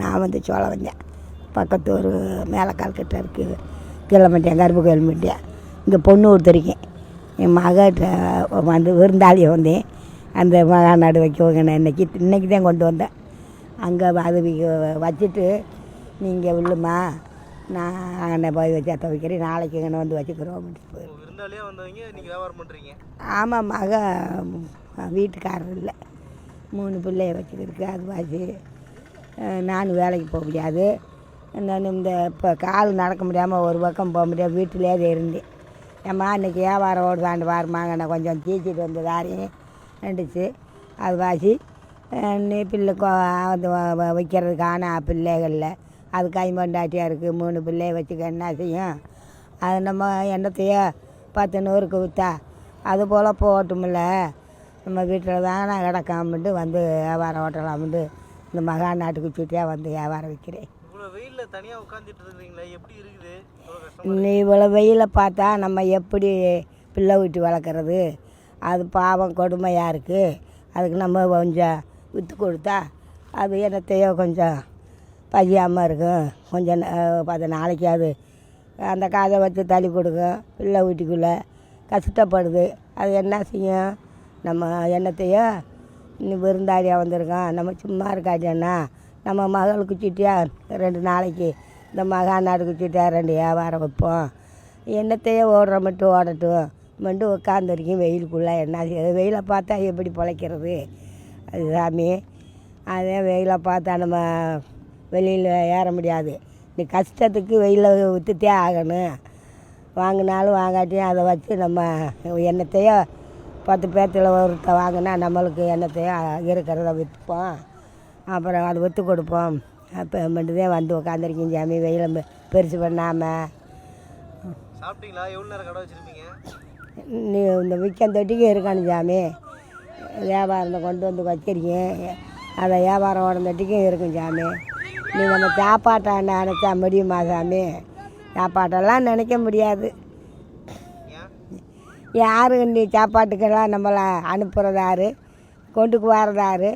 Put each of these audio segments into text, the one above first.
நான் வந்து சோளம் வந்தேன். பக்கத்து ஒரு மேலக்கால் கிட்ட இருக்குது கிளம்பிட்டேன் கருப்பு கிளம்பிட்டேன் இங்கே பொண்ணு ஒருத்தருக்கேன் என் மகிட்ட வந்து விருந்தாளியை வந்தேன். அந்த மகாநாடு வைக்க நான் இன்னைக்கு இன்னைக்கு தான் கொண்டு வந்தேன். அங்கே அது வச்சுட்டு நீங்கள் உள்ளுமா? நான் அங்கே போய் வச்சு அத்தை வைக்கிறேன். நாளைக்கு இங்கே வந்து வச்சுக்கிறோம் அப்படின்ட்டு ஆமாம் மக வீட்டுக்காரர் இல்லை. மூணு பிள்ளைய வச்சுக்கிருக்கு அது வாசி நானும் வேலைக்கு போக முடியாது. நான் இந்த இப்போ கால் நடக்க முடியாமல் ஒரு பக்கம் போக முடியாது. வீட்டிலே இருந்தேன். ஏம்மா இன்றைக்கி வியாபாரம் ஓடுதாண்டு வாருமாங்க நான் கொஞ்சம் தீச்சிட்டு வந்து தாரையும் நண்டுச்சு அது வாசி. நீ பிள்ளை கொ- அது வ- வைக்கிறதுக்கான பிள்ளைகளில் அது கைமண்டாட்டியாக இருக்குது மூணு பிள்ளைய வச்சுக்க என்ன செய்யும்? அது நம்ம என்னத்தையோ பத்து நூறுக்கு விற்றா அது போல் போட்டுமில்ல நம்ம வீட்டில் தானே கிடக்காமட்டு வந்து வியாபாரம் ஓட்டலாம்ட்டு இந்த மகா நாட்டுக்கு சுட்டியாக வந்து வியாபாரம் விற்கிறேன் இவ்வளோ வெயிலில் தனியாக உட்காந்துட்டு இருக்கிறீங்களே எப்படி இருக்குது? இவ்வளோ கஷ்டம் நீ இவ்வளோ வெயிலை பார்த்தா நம்ம எப்படி பிள்ளை வீட்டு வளர்க்குறது? அது பாவம் கொடுமையாக இருக்குது அதுக்கு நம்ம கொஞ்சம் விற்று கொடுத்தா அது என்னத்தையோ கொஞ்சம் பசியாமல் இருக்கும். கொஞ்சம் பத்து நாளைக்கு அது அந்த காதை வச்சு தள்ளி கொடுக்கும். பிள்ளை வீட்டுக்குள்ளே கஷ்டப்படுது. அது என்ன செய்யும்? நம்ம என்னத்தையோ இன்னும் விருந்தாளியாக வந்திருக்கோம் நம்ம சும்மா இருக்காட்டியாண்ணா நம்ம மகளுக்கு சுட்டியா? ரெண்டு நாளைக்கு. இந்த மகா நாடுக்கு சுட்டியா? ரெண்டு வியாபாரம் வைப்போம். என்னத்தையே ஓடுற மட்டும் ஓடட்டும். மட்டும் உட்காந்துருக்கேன் வெயிலுக்குள்ளே என்ன? வெயிலை பார்த்தா எப்படி பிழைக்கிறது? அது சாமி. அதே வெயிலை பார்த்தா நம்ம வெளியில் ஏற முடியாது. நீ கஷ்டத்துக்கு வெயிலில் விற்றுத்தே ஆகணும். வாங்கினாலும் வாங்காட்டியும் அதை வச்சு நம்ம என்னத்தையோ பத்து பேர்த்தில் ஒருத்த வாங்கினா நம்மளுக்கு எண்ணத்தையோ இருக்கிறத விற்போம் அப்புறம் அதை விற்று கொடுப்போம். அப்போ மட்டும்தான் வந்து உட்காந்துருக்கீங்க சாமி. வெயில பெருசு பண்ணாமல் சாப்பிட்டீங்களா? எவ்வளோ நேரம் கடை வச்சுருப்பீங்க? நீ இந்த விற்கம் தொட்டிக்கு இருக்கானு சாமி. வியாபாரத்தை கொண்டு வந்து வச்சிருக்கேன். அதை வியாபாரம் ஓட தொட்டிக்கும் இருக்கும் சாமி. நீ நம்ம சாப்பாட்டை நினச்சா முடியுமா சாமி? சாப்பாட்டெல்லாம் நினைக்க முடியாது. யாரு நீ சாப்பாட்டுக்கெல்லாம் நம்மளை அனுப்புகிறது யாரு கொண்டுக்கு வரது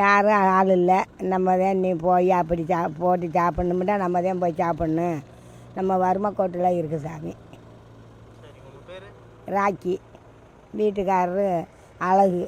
யாரு யாரும் ஆள் இல்லை. நம்ம தான் நீ போய் அப்படி சா போட்டு சாப்பிட்ணும்னா நம்ம தான் போய் சாப்பிட்ணும். நம்ம வறுமை கோட்டில் இருக்குது சாமி. ராக்கி. வீட்டுக்காரரு அழகு.